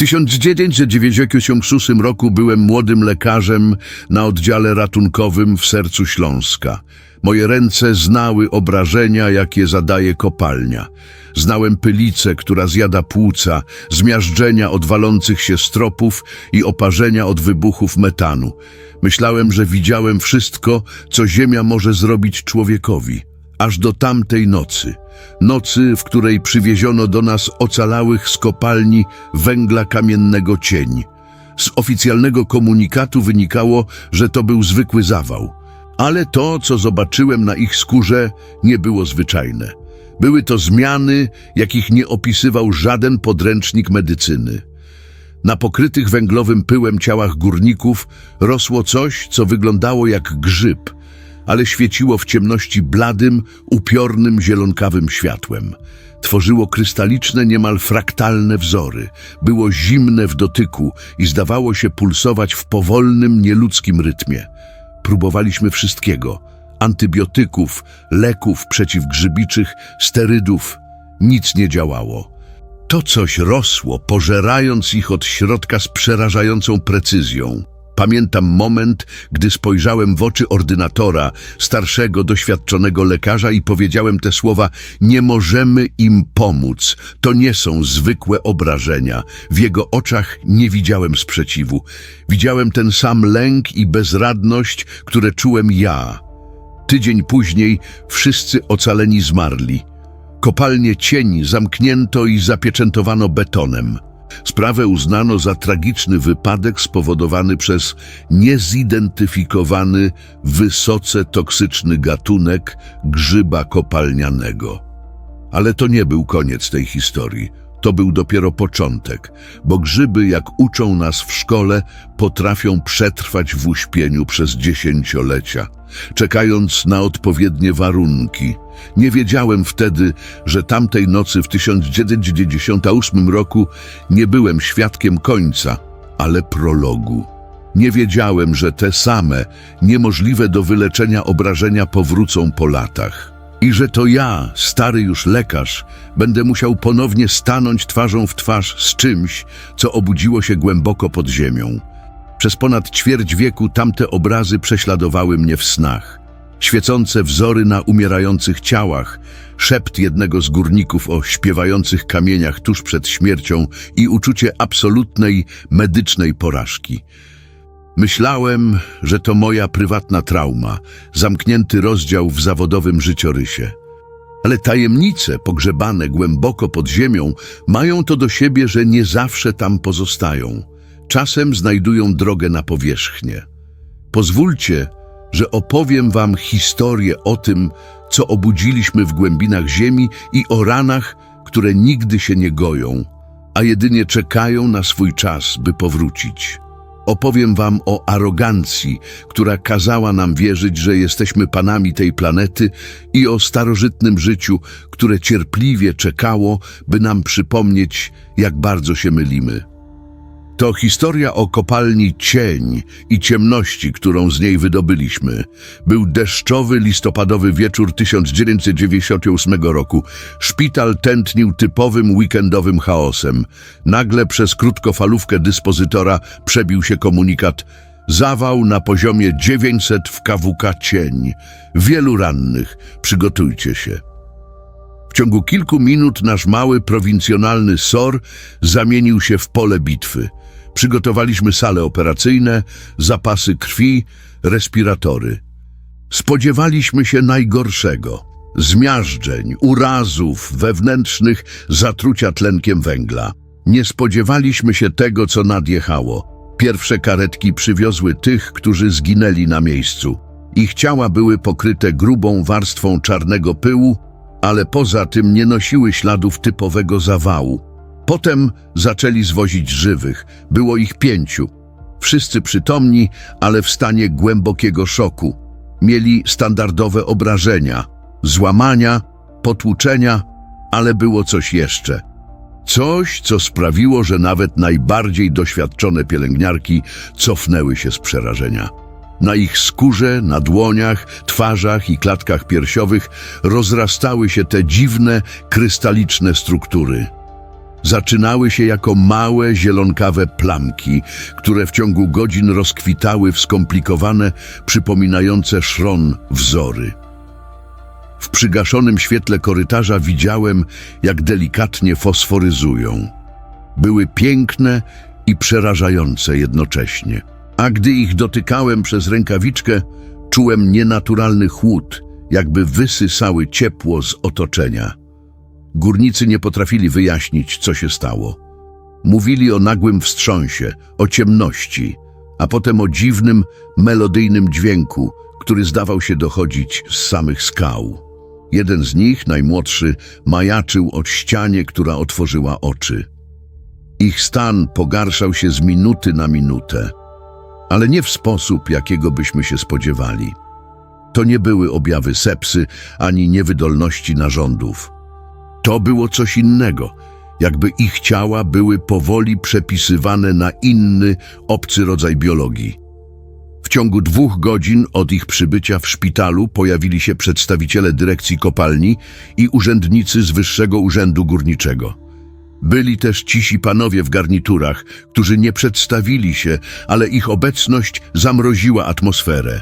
1996 roku byłem młodym lekarzem na oddziale ratunkowym w sercu Śląska. Moje ręce znały obrażenia, jakie zadaje kopalnia. Znałem pylicę, która zjada płuca, zmiażdżenia od walących się stropów i oparzenia od wybuchów metanu. Myślałem, że widziałem wszystko, co ziemia może zrobić człowiekowi. Aż do tamtej nocy. Nocy, w której przywieziono do nas ocalałych z kopalni węgla kamiennego cień. Z oficjalnego komunikatu wynikało, że to był zwykły zawał. Ale to, co zobaczyłem na ich skórze, nie było zwyczajne. Były to zmiany, jakich nie opisywał żaden podręcznik medycyny. Na pokrytych węglowym pyłem ciałach górników rosło coś, co wyglądało jak grzyb, ale świeciło w ciemności bladym, upiornym, zielonkawym światłem. Tworzyło krystaliczne, niemal fraktalne wzory. Było zimne w dotyku i zdawało się pulsować w powolnym, nieludzkim rytmie. Próbowaliśmy wszystkiego. Antybiotyków, leków przeciwgrzybiczych, sterydów. Nic nie działało. To coś rosło, pożerając ich od środka z przerażającą precyzją. Pamiętam moment, gdy spojrzałem w oczy ordynatora, starszego, doświadczonego lekarza i powiedziałem te słowa Nie możemy im pomóc. To nie są zwykłe obrażenia. W jego oczach nie widziałem sprzeciwu. Widziałem ten sam lęk i bezradność, które czułem ja. Tydzień później wszyscy ocaleni zmarli. Kopalnię cień zamknięto i zapieczętowano betonem. Sprawę uznano za tragiczny wypadek spowodowany przez niezidentyfikowany, wysoce toksyczny gatunek grzyba kopalnianego. Ale to nie był koniec tej historii. To był dopiero początek, bo grzyby, jak uczą nas w szkole, potrafią przetrwać w uśpieniu przez dziesięciolecia, czekając na odpowiednie warunki. Nie wiedziałem wtedy, że tamtej nocy w 1998 roku nie byłem świadkiem końca, ale prologu. Nie wiedziałem, że te same, niemożliwe do wyleczenia obrażenia powrócą po latach. I że to ja, stary już lekarz, będę musiał ponownie stanąć twarzą w twarz z czymś, co obudziło się głęboko pod ziemią. Przez ponad ćwierć wieku tamte obrazy prześladowały mnie w snach. Świecące wzory na umierających ciałach, szept jednego z górników o śpiewających kamieniach tuż przed śmiercią i uczucie absolutnej medycznej porażki. Myślałem, że to moja prywatna trauma, zamknięty rozdział w zawodowym życiorysie. Ale tajemnice pogrzebane głęboko pod ziemią mają to do siebie, że nie zawsze tam pozostają. Czasem znajdują drogę na powierzchnię. Pozwólcie, że opowiem wam historię o tym, co obudziliśmy w głębinach ziemi i o ranach, które nigdy się nie goją, a jedynie czekają na swój czas, by powrócić. Opowiem wam o arogancji, która kazała nam wierzyć, że jesteśmy panami tej planety i o starożytnym życiu, które cierpliwie czekało, by nam przypomnieć, jak bardzo się mylimy. To historia o kopalni cień i ciemności, którą z niej wydobyliśmy. Był deszczowy, listopadowy wieczór 1998 roku. Szpital tętnił typowym weekendowym chaosem. Nagle przez krótkofalówkę dyspozytora przebił się komunikat Zawał na poziomie 900 w KWK cień. Wielu rannych. Przygotujcie się. W ciągu kilku minut nasz mały, prowincjonalny SOR zamienił się w pole bitwy. Przygotowaliśmy sale operacyjne, zapasy krwi, respiratory. Spodziewaliśmy się najgorszego. Zmiażdżeń, urazów wewnętrznych, zatrucia tlenkiem węgla. Nie spodziewaliśmy się tego, co nadjechało. Pierwsze karetki przywiozły tych, którzy zginęli na miejscu. Ich ciała były pokryte grubą warstwą czarnego pyłu, ale poza tym nie nosiły śladów typowego zawału. Potem zaczęli zwozić żywych. Było ich pięciu. Wszyscy przytomni, ale w stanie głębokiego szoku. Mieli standardowe obrażenia, złamania, potłuczenia, ale było coś jeszcze. Coś, co sprawiło, że nawet najbardziej doświadczone pielęgniarki cofnęły się z przerażenia. Na ich skórze, na dłoniach, twarzach i klatkach piersiowych rozrastały się te dziwne, krystaliczne struktury. Zaczynały się jako małe, zielonkawe plamki, które w ciągu godzin rozkwitały w skomplikowane, przypominające szron wzory. W przygaszonym świetle korytarza widziałem, jak delikatnie fosforyzują. Były piękne i przerażające jednocześnie. A gdy ich dotykałem przez rękawiczkę, czułem nienaturalny chłód, jakby wysysały ciepło z otoczenia. Górnicy nie potrafili wyjaśnić, co się stało. Mówili o nagłym wstrząsie, o ciemności, a potem o dziwnym, melodyjnym dźwięku, który zdawał się dochodzić z samych skał. Jeden z nich, najmłodszy, majaczył od ścianie, która otworzyła oczy. Ich stan pogarszał się z minuty na minutę, ale nie w sposób, jakiego byśmy się spodziewali. To nie były objawy sepsy ani niewydolności narządów. To było coś innego, jakby ich ciała były powoli przepisywane na inny, obcy rodzaj biologii. W ciągu dwóch godzin od ich przybycia w szpitalu pojawili się przedstawiciele dyrekcji kopalni i urzędnicy z Wyższego Urzędu Górniczego. Byli też cisi panowie w garniturach, którzy nie przedstawili się, ale ich obecność zamroziła atmosferę.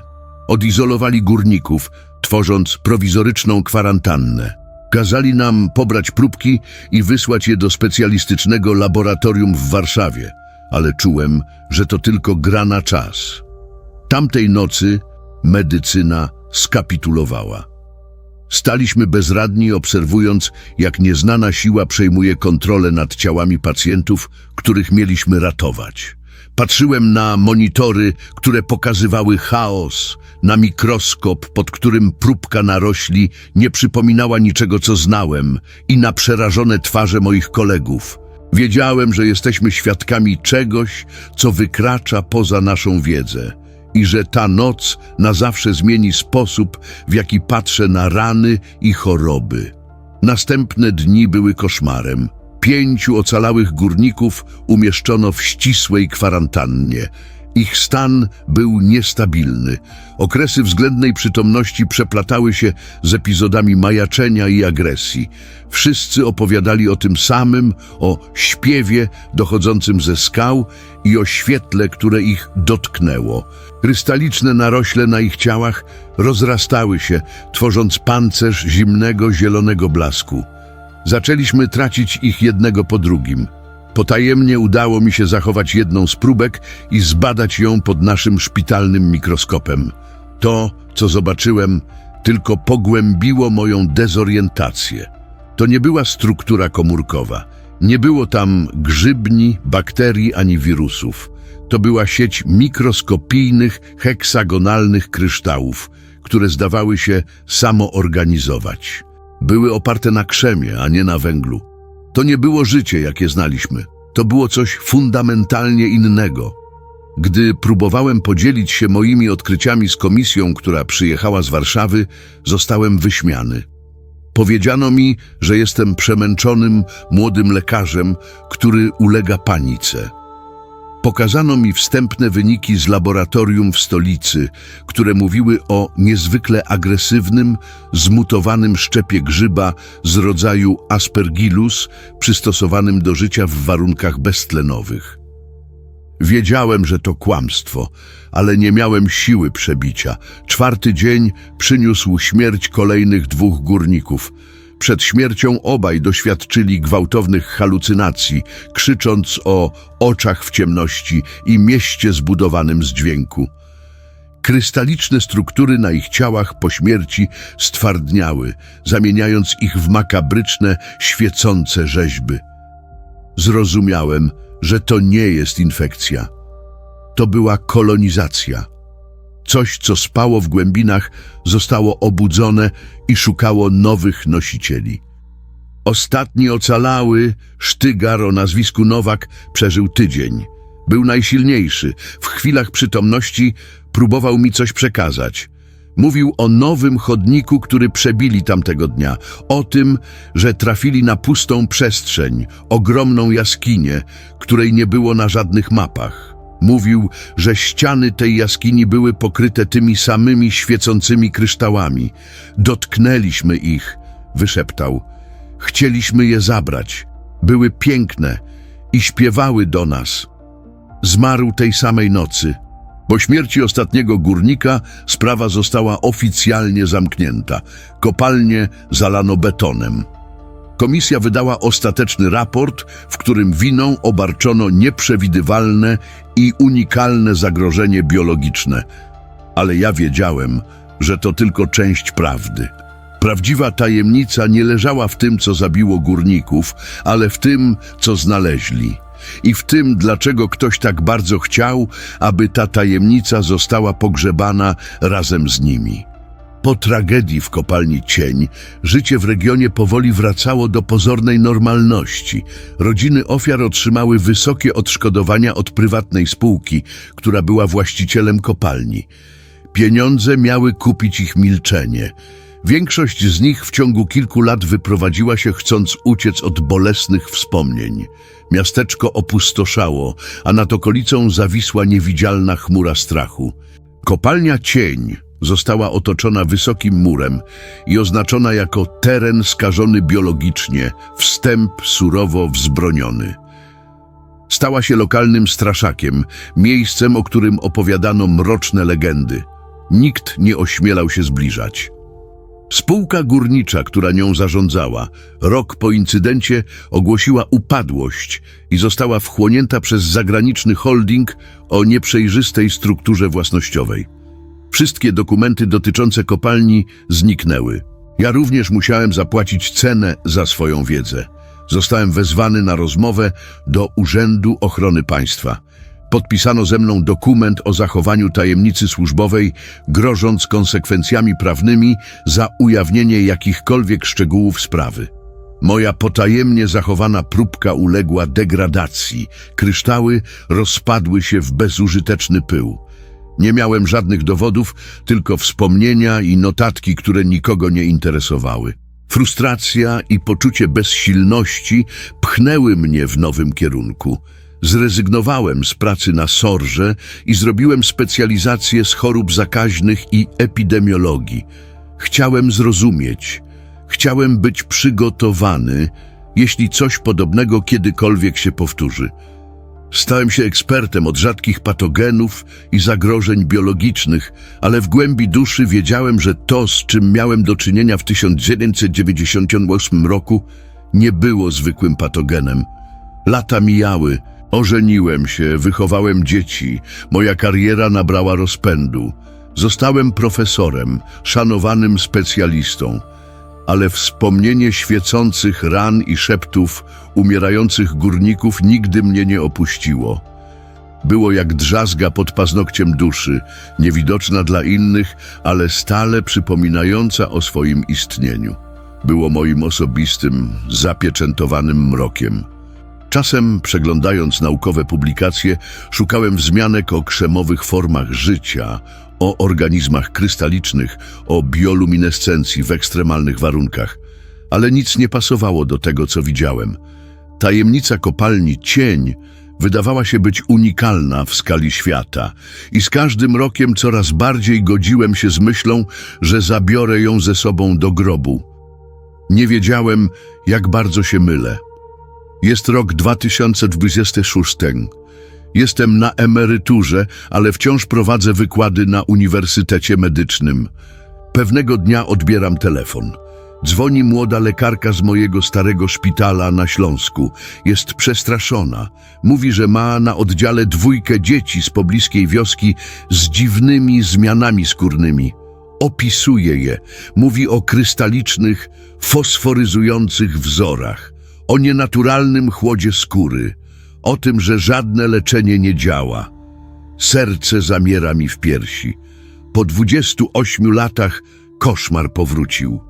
Odizolowali górników, tworząc prowizoryczną kwarantannę. Kazali nam pobrać próbki i wysłać je do specjalistycznego laboratorium w Warszawie, ale czułem, że to tylko gra na czas. Tamtej nocy medycyna skapitulowała. Staliśmy bezradni, obserwując, jak nieznana siła przejmuje kontrolę nad ciałami pacjentów, których mieliśmy ratować. Patrzyłem na monitory, które pokazywały chaos, na mikroskop, pod którym próbka narośli nie przypominała niczego, co znałem, i na przerażone twarze moich kolegów. Wiedziałem, że jesteśmy świadkami czegoś, co wykracza poza naszą wiedzę i że ta noc na zawsze zmieni sposób, w jaki patrzę na rany i choroby. Następne dni były koszmarem. Pięciu ocalałych górników umieszczono w ścisłej kwarantannie. Ich stan był niestabilny. Okresy względnej przytomności przeplatały się z epizodami majaczenia i agresji. Wszyscy opowiadali o tym samym, o śpiewie dochodzącym ze skał i o świetle, które ich dotknęło. Krystaliczne narośle na ich ciałach rozrastały się, tworząc pancerz zimnego, zielonego blasku. Zaczęliśmy tracić ich jednego po drugim. Potajemnie udało mi się zachować jedną z próbek i zbadać ją pod naszym szpitalnym mikroskopem. To, co zobaczyłem, tylko pogłębiło moją dezorientację. To nie była struktura komórkowa. Nie było tam grzybni, bakterii ani wirusów. To była sieć mikroskopijnych, heksagonalnych kryształów, które zdawały się samoorganizować. Były oparte na krzemie, a nie na węglu. To nie było życie, jakie znaliśmy. To było coś fundamentalnie innego. Gdy próbowałem podzielić się moimi odkryciami z komisją, która przyjechała z Warszawy, zostałem wyśmiany. Powiedziano mi, że jestem przemęczonym, młodym lekarzem, który ulega panice. Pokazano mi wstępne wyniki z laboratorium w stolicy, które mówiły o niezwykle agresywnym, zmutowanym szczepie grzyba z rodzaju Aspergillus, przystosowanym do życia w warunkach beztlenowych. Wiedziałem, że to kłamstwo, ale nie miałem siły przebicia. Czwarty dzień przyniósł śmierć kolejnych dwóch górników. Przed śmiercią obaj doświadczyli gwałtownych halucynacji, krzycząc o oczach w ciemności i mieście zbudowanym z dźwięku. Krystaliczne struktury na ich ciałach po śmierci stwardniały, zamieniając ich w makabryczne, świecące rzeźby. Zrozumiałem, że to nie jest infekcja. To była kolonizacja. Coś, co spało w głębinach, zostało obudzone i szukało nowych nosicieli. Ostatni ocalały, sztygar o nazwisku Nowak, przeżył tydzień. Był najsilniejszy. W chwilach przytomności próbował mi coś przekazać. Mówił o nowym chodniku, który przebili tamtego dnia, o tym, że trafili na pustą przestrzeń, ogromną jaskinię, której nie było na żadnych mapach. Mówił, że ściany tej jaskini były pokryte tymi samymi świecącymi kryształami. Dotknęliśmy ich, wyszeptał. Chcieliśmy je zabrać, Były piękne i śpiewały do nas. Zmarł tej samej nocy. Po śmierci ostatniego górnika sprawa została oficjalnie zamknięta. Kopalnię zalano betonem. Komisja wydała ostateczny raport, w którym winą obarczono nieprzewidywalne i unikalne zagrożenie biologiczne. Ale ja wiedziałem, że to tylko część prawdy. Prawdziwa tajemnica nie leżała w tym, co zabiło górników, ale w tym, co znaleźli. I w tym, dlaczego ktoś tak bardzo chciał, aby ta tajemnica została pogrzebana razem z nimi. Po tragedii w kopalni Cień, życie w regionie powoli wracało do pozornej normalności. Rodziny ofiar otrzymały wysokie odszkodowania od prywatnej spółki, która była właścicielem kopalni. Pieniądze miały kupić ich milczenie. Większość z nich w ciągu kilku lat wyprowadziła się, chcąc uciec od bolesnych wspomnień. Miasteczko opustoszało, a nad okolicą zawisła niewidzialna chmura strachu. Kopalnia Cień została otoczona wysokim murem i oznaczona jako teren skażony biologicznie, wstęp surowo wzbroniony. Stała się lokalnym straszakiem, miejscem, o którym opowiadano mroczne legendy. Nikt nie ośmielał się zbliżać. Spółka górnicza, która nią zarządzała, rok po incydencie ogłosiła upadłość i została wchłonięta przez zagraniczny holding o nieprzejrzystej strukturze własnościowej. Wszystkie dokumenty dotyczące kopalni zniknęły. Ja również musiałem zapłacić cenę za swoją wiedzę. Zostałem wezwany na rozmowę do Urzędu Ochrony Państwa. Podpisano ze mną dokument o zachowaniu tajemnicy służbowej, grożąc konsekwencjami prawnymi za ujawnienie jakichkolwiek szczegółów sprawy. Moja potajemnie zachowana próbka uległa degradacji. Kryształy rozpadły się w bezużyteczny pył. Nie miałem żadnych dowodów, tylko wspomnienia i notatki, które nikogo nie interesowały. Frustracja i poczucie bezsilności pchnęły mnie w nowym kierunku. Zrezygnowałem z pracy na sorze i zrobiłem specjalizację z chorób zakaźnych i epidemiologii. Chciałem zrozumieć, chciałem być przygotowany, jeśli coś podobnego kiedykolwiek się powtórzy. Stałem się ekspertem od rzadkich patogenów i zagrożeń biologicznych, ale w głębi duszy wiedziałem, że to, z czym miałem do czynienia w 1998 roku, nie było zwykłym patogenem. Lata mijały, ożeniłem się, wychowałem dzieci, moja kariera nabrała rozpędu. Zostałem profesorem, szanowanym specjalistą ale wspomnienie świecących ran i szeptów umierających górników nigdy mnie nie opuściło. Było jak drzazga pod paznokciem duszy, niewidoczna dla innych, ale stale przypominająca o swoim istnieniu. Było moim osobistym, zapieczętowanym mrokiem. Czasem, przeglądając naukowe publikacje, szukałem wzmianek o krzemowych formach życia, o organizmach krystalicznych, o bioluminescencji w ekstremalnych warunkach. Ale nic nie pasowało do tego, co widziałem. Tajemnica kopalni Cień wydawała się być unikalna w skali świata i z każdym rokiem coraz bardziej godziłem się z myślą, że zabiorę ją ze sobą do grobu. Nie wiedziałem, jak bardzo się mylę. Jest rok 2026. Jestem na emeryturze, ale wciąż prowadzę wykłady na Uniwersytecie Medycznym. Pewnego dnia odbieram telefon. Dzwoni młoda lekarka z mojego starego szpitala na Śląsku. Jest przestraszona. Mówi, że ma na oddziale dwójkę dzieci z pobliskiej wioski z dziwnymi zmianami skórnymi. Opisuje je. Mówi o krystalicznych, fosforyzujących wzorach, o nienaturalnym chłodzie skóry, o tym, że żadne leczenie nie działa. Serce zamiera mi w piersi. Po 28 latach koszmar powrócił.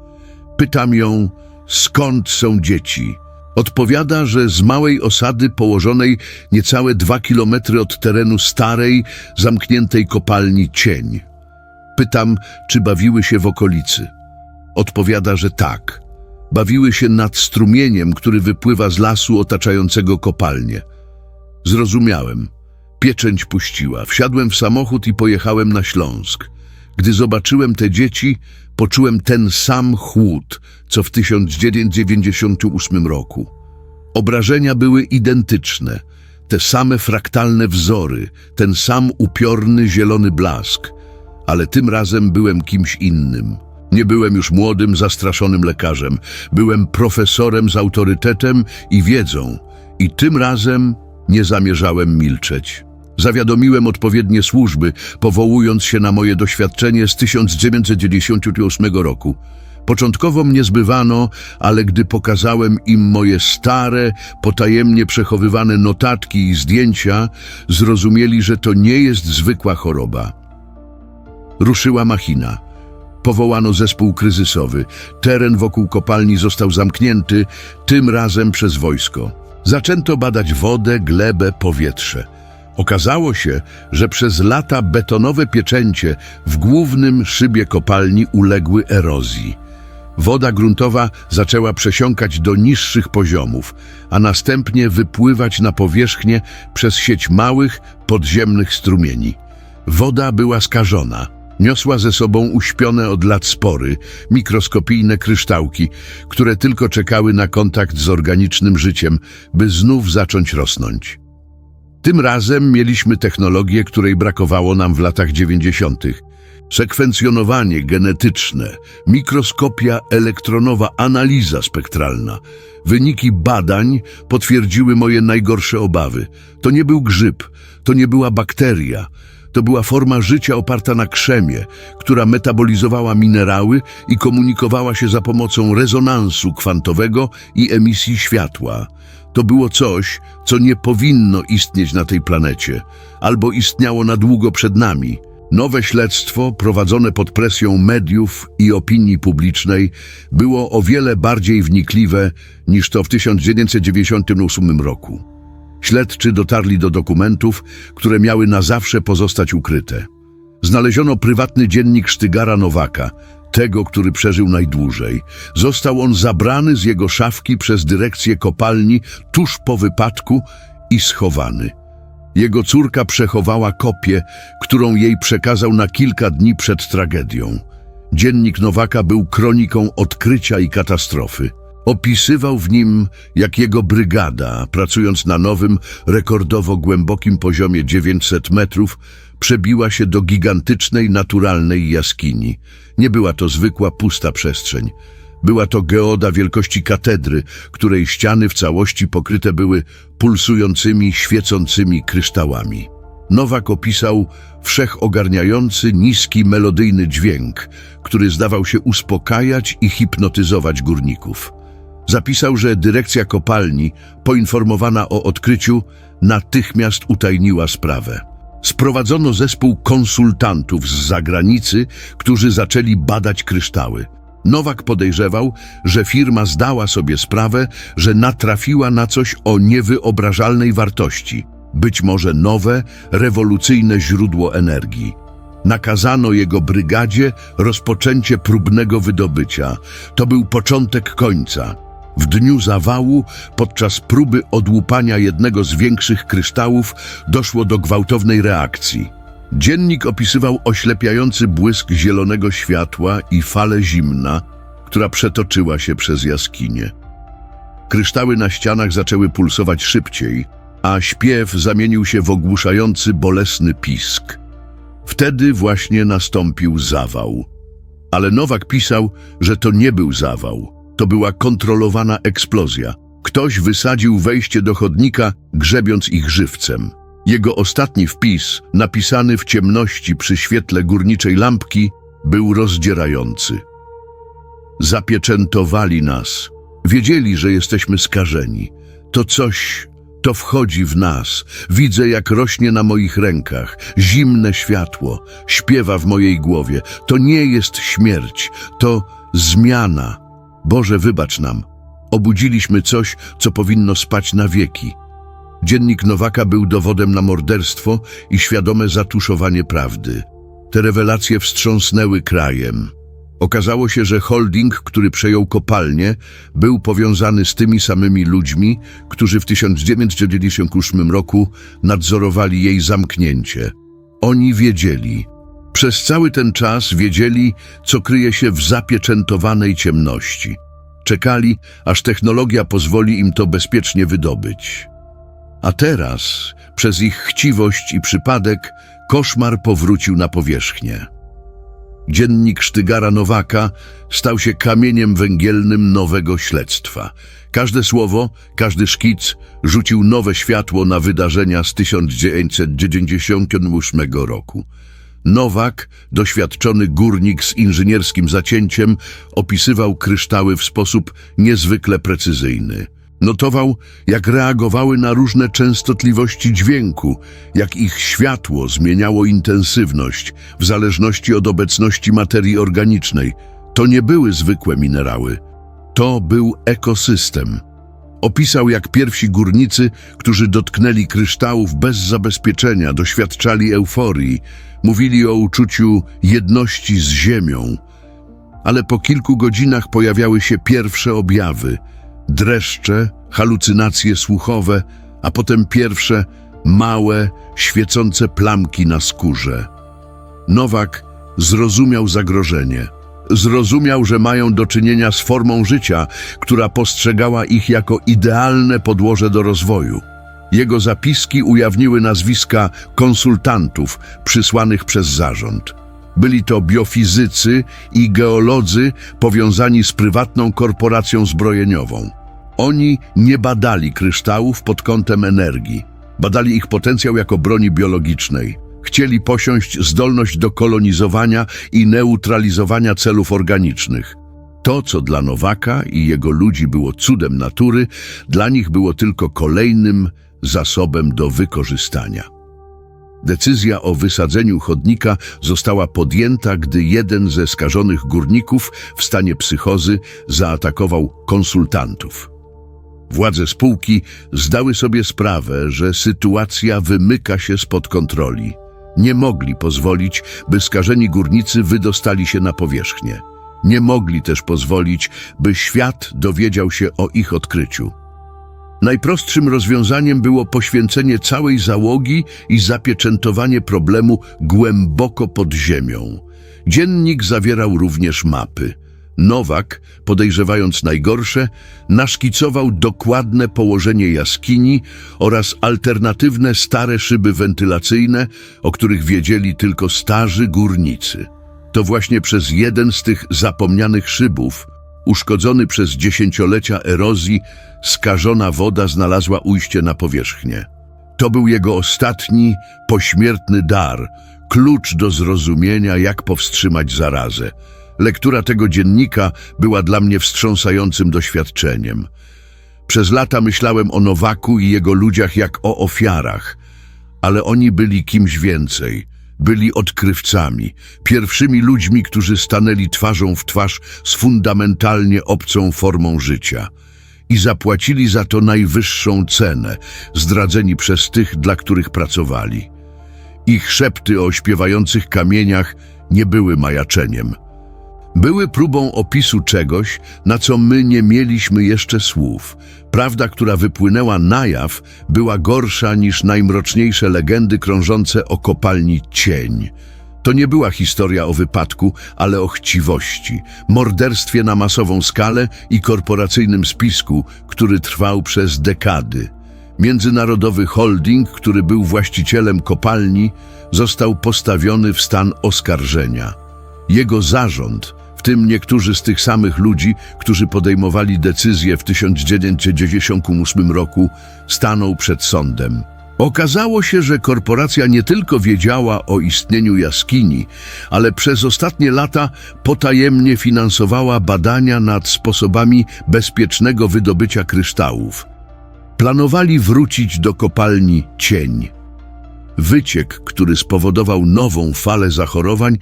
Pytam ją, skąd są dzieci. Odpowiada, że z małej osady położonej niecałe dwa kilometry od terenu starej, zamkniętej kopalni Cień. Pytam, czy bawiły się w okolicy. Odpowiada, że tak. Bawiły się nad strumieniem, który wypływa z lasu otaczającego kopalnię. Zrozumiałem. Pieczęć puściła. Wsiadłem w samochód i pojechałem na Śląsk. Gdy zobaczyłem te dzieci, poczułem ten sam chłód, co w 1998 roku. Obrażenia były identyczne. Te same fraktalne wzory, ten sam upiorny zielony blask. Ale tym razem byłem kimś innym. Nie byłem już młodym, zastraszonym lekarzem. Byłem profesorem z autorytetem i wiedzą. I tym razem nie zamierzałem milczeć. Zawiadomiłem odpowiednie służby, powołując się na moje doświadczenie z 1998 roku. Początkowo mnie zbywano, ale gdy pokazałem im moje stare, potajemnie przechowywane notatki i zdjęcia, zrozumieli, że to nie jest zwykła choroba. Ruszyła machina. Powołano zespół kryzysowy. Teren wokół kopalni został zamknięty, tym razem przez wojsko. Zaczęto badać wodę, glebę, powietrze. Okazało się, że przez lata betonowe pieczęcie w głównym szybie kopalni uległy erozji. Woda gruntowa zaczęła przesiąkać do niższych poziomów, a następnie wypływać na powierzchnię przez sieć małych, podziemnych strumieni. Woda była skażona. Niosła ze sobą uśpione od lat spory, mikroskopijne kryształki, które tylko czekały na kontakt z organicznym życiem, by znów zacząć rosnąć. Tym razem mieliśmy technologię, której brakowało nam w latach 90. Sekwencjonowanie genetyczne, mikroskopia elektronowa, analiza spektralna. Wyniki badań potwierdziły moje najgorsze obawy. To nie był grzyb, to nie była bakteria. To była forma życia oparta na krzemie, która metabolizowała minerały i komunikowała się za pomocą rezonansu kwantowego i emisji światła. To było coś, co nie powinno istnieć na tej planecie, albo istniało na długo przed nami. Nowe śledztwo, prowadzone pod presją mediów i opinii publicznej, było o wiele bardziej wnikliwe niż to w 1998 roku. Śledczy dotarli do dokumentów, które miały na zawsze pozostać ukryte. Znaleziono prywatny dziennik Sztygara Nowaka, tego, który przeżył najdłużej. Został on zabrany z jego szafki przez dyrekcję kopalni tuż po wypadku i schowany. Jego córka przechowała kopię, którą jej przekazał na kilka dni przed tragedią. Dziennik Nowaka był kroniką odkrycia i katastrofy. Opisywał w nim, jak jego brygada, pracując na nowym, rekordowo głębokim poziomie 900 metrów, przebiła się do gigantycznej, naturalnej jaskini. Nie była to zwykła, pusta przestrzeń. Była to geoda wielkości katedry, której ściany w całości pokryte były pulsującymi, świecącymi kryształami. Nowak opisał wszechogarniający, niski, melodyjny dźwięk, który zdawał się uspokajać i hipnotyzować górników. Zapisał, że dyrekcja kopalni, poinformowana o odkryciu, natychmiast utajniła sprawę. Sprowadzono zespół konsultantów z zagranicy, którzy zaczęli badać kryształy. Nowak podejrzewał, że firma zdała sobie sprawę, że natrafiła na coś o niewyobrażalnej wartości, być może nowe, rewolucyjne źródło energii. Nakazano jego brygadzie rozpoczęcie próbnego wydobycia. To był początek końca. W dniu zawału, podczas próby odłupania jednego z większych kryształów, doszło do gwałtownej reakcji. Dziennik opisywał oślepiający błysk zielonego światła i falę zimna, która przetoczyła się przez jaskinię. Kryształy na ścianach zaczęły pulsować szybciej, a śpiew zamienił się w ogłuszający, bolesny pisk. Wtedy właśnie nastąpił zawał. Ale Nowak pisał, że to nie był zawał. To była kontrolowana eksplozja. Ktoś wysadził wejście do chodnika, grzebiąc ich żywcem. Jego ostatni wpis, napisany w ciemności przy świetle górniczej lampki, był rozdzierający. Zapieczętowali nas. Wiedzieli, że jesteśmy skażeni. To coś, to wchodzi w nas. Widzę, jak rośnie na moich rękach. Zimne światło. Śpiewa w mojej głowie. To nie jest śmierć. To zmiana. Boże, wybacz nam. Obudziliśmy coś, co powinno spać na wieki. Dziennik Nowaka był dowodem na morderstwo i świadome zatuszowanie prawdy. Te rewelacje wstrząsnęły krajem. Okazało się, że holding, który przejął kopalnię, był powiązany z tymi samymi ludźmi, którzy w 1998 roku nadzorowali jej zamknięcie. Oni wiedzieli. Przez cały ten czas wiedzieli, co kryje się w zapieczętowanej ciemności. Czekali, aż technologia pozwoli im to bezpiecznie wydobyć. A teraz, przez ich chciwość i przypadek, koszmar powrócił na powierzchnię. Dziennik Sztygara Nowaka stał się kamieniem węgielnym nowego śledztwa. Każde słowo, każdy szkic rzucił nowe światło na wydarzenia z 1998 roku. Nowak, doświadczony górnik z inżynierskim zacięciem, opisywał kryształy w sposób niezwykle precyzyjny. Notował, jak reagowały na różne częstotliwości dźwięku, jak ich światło zmieniało intensywność w zależności od obecności materii organicznej. To nie były zwykłe minerały. To był ekosystem. Opisał, jak pierwsi górnicy, którzy dotknęli kryształów bez zabezpieczenia, doświadczali euforii, mówili o uczuciu jedności z ziemią. Ale po kilku godzinach pojawiały się pierwsze objawy – dreszcze, halucynacje słuchowe, a potem pierwsze, małe, świecące plamki na skórze. Nowak zrozumiał zagrożenie. Zrozumiał, że mają do czynienia z formą życia, która postrzegała ich jako idealne podłoże do rozwoju. Jego zapiski ujawniły nazwiska konsultantów przysłanych przez zarząd. Byli to biofizycy i geolodzy powiązani z prywatną korporacją zbrojeniową. Oni nie badali kryształów pod kątem energii. Badali ich potencjał jako broni biologicznej. Chcieli posiąść zdolność do kolonizowania i neutralizowania celów organicznych. To, co dla Nowaka i jego ludzi było cudem natury, dla nich było tylko kolejnym zasobem do wykorzystania. Decyzja o wysadzeniu chodnika została podjęta, gdy jeden ze skażonych górników w stanie psychozy zaatakował konsultantów. Władze spółki zdały sobie sprawę, że sytuacja wymyka się spod kontroli. Nie mogli pozwolić, by skażeni górnicy wydostali się na powierzchnię. Nie mogli też pozwolić, by świat dowiedział się o ich odkryciu. Najprostszym rozwiązaniem było poświęcenie całej załogi i zapieczętowanie problemu głęboko pod ziemią. Dziennik zawierał również mapy. Nowak, podejrzewając najgorsze, naszkicował dokładne położenie jaskini oraz alternatywne stare szyby wentylacyjne, o których wiedzieli tylko starzy górnicy. To właśnie przez jeden z tych zapomnianych szybów, uszkodzony przez dziesięciolecia erozji, skażona woda znalazła ujście na powierzchnię. To był jego ostatni, pośmiertny dar, klucz do zrozumienia, jak powstrzymać zarazę. Lektura tego dziennika była dla mnie wstrząsającym doświadczeniem. Przez lata myślałem o Nowaku i jego ludziach jak o ofiarach, ale oni byli kimś więcej. Byli odkrywcami, pierwszymi ludźmi, którzy stanęli twarzą w twarz z fundamentalnie obcą formą życia i zapłacili za to najwyższą cenę, zdradzeni przez tych, dla których pracowali. Ich szepty o śpiewających kamieniach nie były majaczeniem – były próbą opisu czegoś, na co my nie mieliśmy jeszcze słów. Prawda, która wypłynęła na jaw, była gorsza niż najmroczniejsze legendy krążące o kopalni cień. To nie była historia o wypadku, ale o chciwości, morderstwie na masową skalę i korporacyjnym spisku, który trwał przez dekady. Międzynarodowy holding, który był właścicielem kopalni, został postawiony w stan oskarżenia. Jego zarząd, w tym niektórzy z tych samych ludzi, którzy podejmowali decyzje w 1998 roku, stanął przed sądem. Okazało się, że korporacja nie tylko wiedziała o istnieniu jaskini, ale przez ostatnie lata potajemnie finansowała badania nad sposobami bezpiecznego wydobycia kryształów. Planowali wrócić do kopalni cień. Wyciek, który spowodował nową falę zachorowań,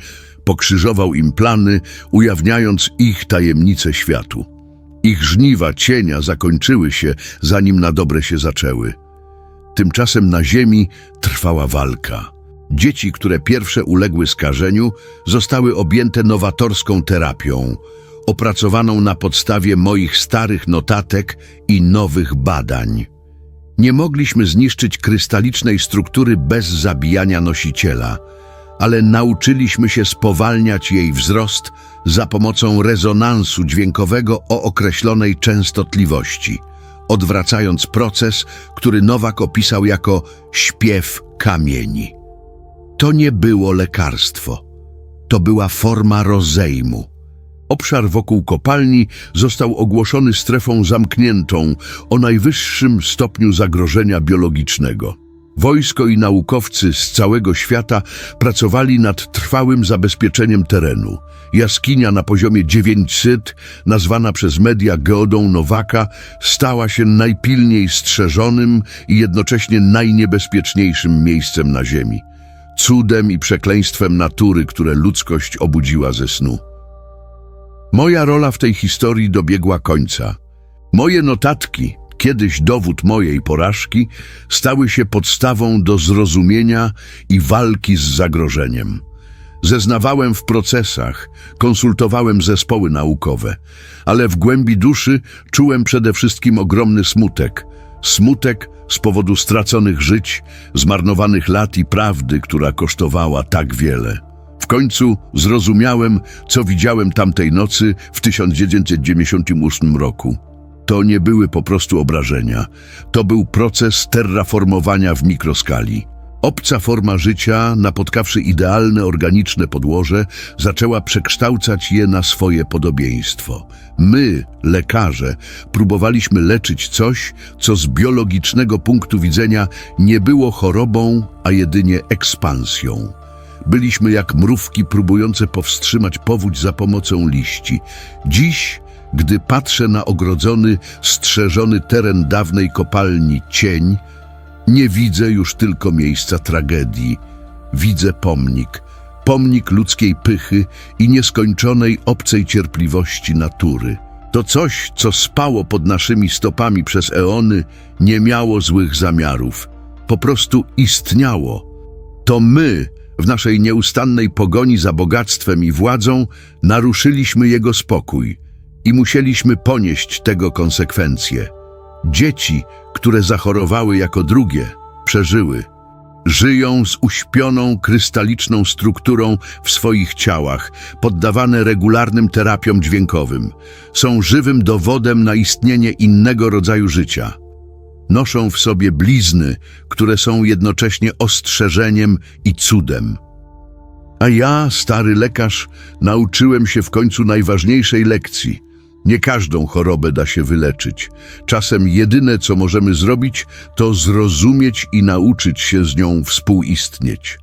pokrzyżował im plany, ujawniając ich tajemnice światu. Ich żniwa cienia zakończyły się, zanim na dobre się zaczęły. Tymczasem na ziemi trwała walka. Dzieci, które pierwsze uległy skażeniu, zostały objęte nowatorską terapią, opracowaną na podstawie moich starych notatek i nowych badań. Nie mogliśmy zniszczyć krystalicznej struktury bez zabijania nosiciela – ale nauczyliśmy się spowalniać jej wzrost za pomocą rezonansu dźwiękowego o określonej częstotliwości, odwracając proces, który Nowak opisał jako śpiew kamieni. To nie było lekarstwo, to była forma rozejmu. Obszar wokół kopalni został ogłoszony strefą zamkniętą o najwyższym stopniu zagrożenia biologicznego. Wojsko i naukowcy z całego świata pracowali nad trwałym zabezpieczeniem terenu. Jaskinia na poziomie 900, nazwana przez media geodą Nowaka, stała się najpilniej strzeżonym i jednocześnie najniebezpieczniejszym miejscem na Ziemi. Cudem i przekleństwem natury, które ludzkość obudziła ze snu. Moja rola w tej historii dobiegła końca. Moje notatki, kiedyś dowód mojej porażki, stały się podstawą do zrozumienia i walki z zagrożeniem. Zeznawałem w procesach, konsultowałem zespoły naukowe, ale w głębi duszy czułem przede wszystkim ogromny smutek. Smutek z powodu straconych żyć, zmarnowanych lat i prawdy, która kosztowała tak wiele. W końcu zrozumiałem, co widziałem tamtej nocy w 1998 roku. To nie były po prostu obrażenia. To był proces terraformowania w mikroskali. Obca forma życia, napotkawszy idealne organiczne podłoże, zaczęła przekształcać je na swoje podobieństwo. My, lekarze, próbowaliśmy leczyć coś, co z biologicznego punktu widzenia nie było chorobą, a jedynie ekspansją. Byliśmy jak mrówki próbujące powstrzymać powódź za pomocą liści. Dziś, gdy patrzę na ogrodzony, strzeżony teren dawnej kopalni cień, nie widzę już tylko miejsca tragedii. Widzę pomnik. Pomnik ludzkiej pychy i nieskończonej obcej cierpliwości natury. To coś, co spało pod naszymi stopami przez eony, nie miało złych zamiarów. Po prostu istniało. To my, w naszej nieustannej pogoni za bogactwem i władzą, naruszyliśmy jego spokój i musieliśmy ponieść tego konsekwencje. Dzieci, które zachorowały jako drugie, przeżyły. Żyją z uśpioną, krystaliczną strukturą w swoich ciałach, poddawane regularnym terapiom dźwiękowym. Są żywym dowodem na istnienie innego rodzaju życia. Noszą w sobie blizny, które są jednocześnie ostrzeżeniem i cudem. A ja, stary lekarz, nauczyłem się w końcu najważniejszej lekcji. Nie każdą chorobę da się wyleczyć. Czasem jedyne, co możemy zrobić, to zrozumieć i nauczyć się z nią współistnieć.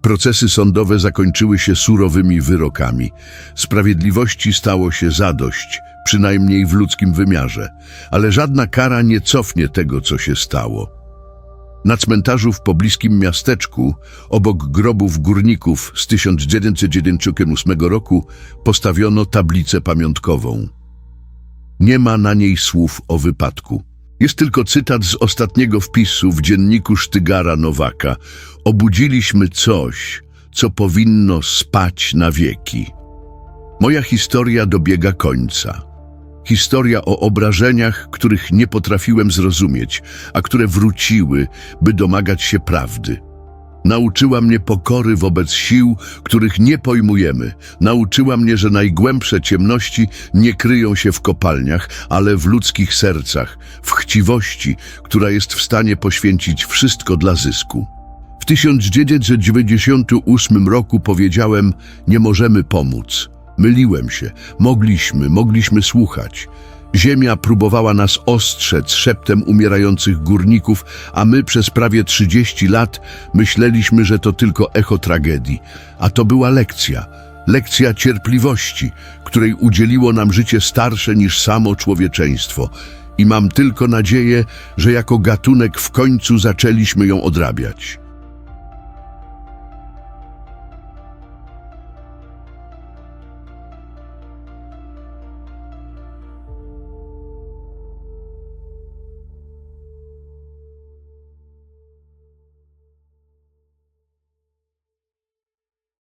Procesy sądowe zakończyły się surowymi wyrokami. Sprawiedliwości stało się zadość, przynajmniej w ludzkim wymiarze, ale żadna kara nie cofnie tego, co się stało. Na cmentarzu w pobliskim miasteczku, obok grobów górników z 1998 roku, postawiono tablicę pamiątkową. Nie ma na niej słów o wypadku. Jest tylko cytat z ostatniego wpisu w dzienniku Sztygara Nowaka. Obudziliśmy coś, co powinno spać na wieki. Moja historia dobiega końca. Historia o obrażeniach, których nie potrafiłem zrozumieć, a które wróciły, by domagać się prawdy. Nauczyła mnie pokory wobec sił, których nie pojmujemy. Nauczyła mnie, że najgłębsze ciemności nie kryją się w kopalniach, ale w ludzkich sercach, w chciwości, która jest w stanie poświęcić wszystko dla zysku. W 1998 roku powiedziałem, nie możemy pomóc. Myliłem się, mogliśmy, mogliśmy słuchać. Ziemia próbowała nas ostrzec szeptem umierających górników, a my przez prawie 30 lat myśleliśmy, że to tylko echo tragedii. A to była lekcja. Lekcja cierpliwości, której udzieliło nam życie starsze niż samo człowieczeństwo. I mam tylko nadzieję, że jako gatunek w końcu zaczęliśmy ją odrabiać.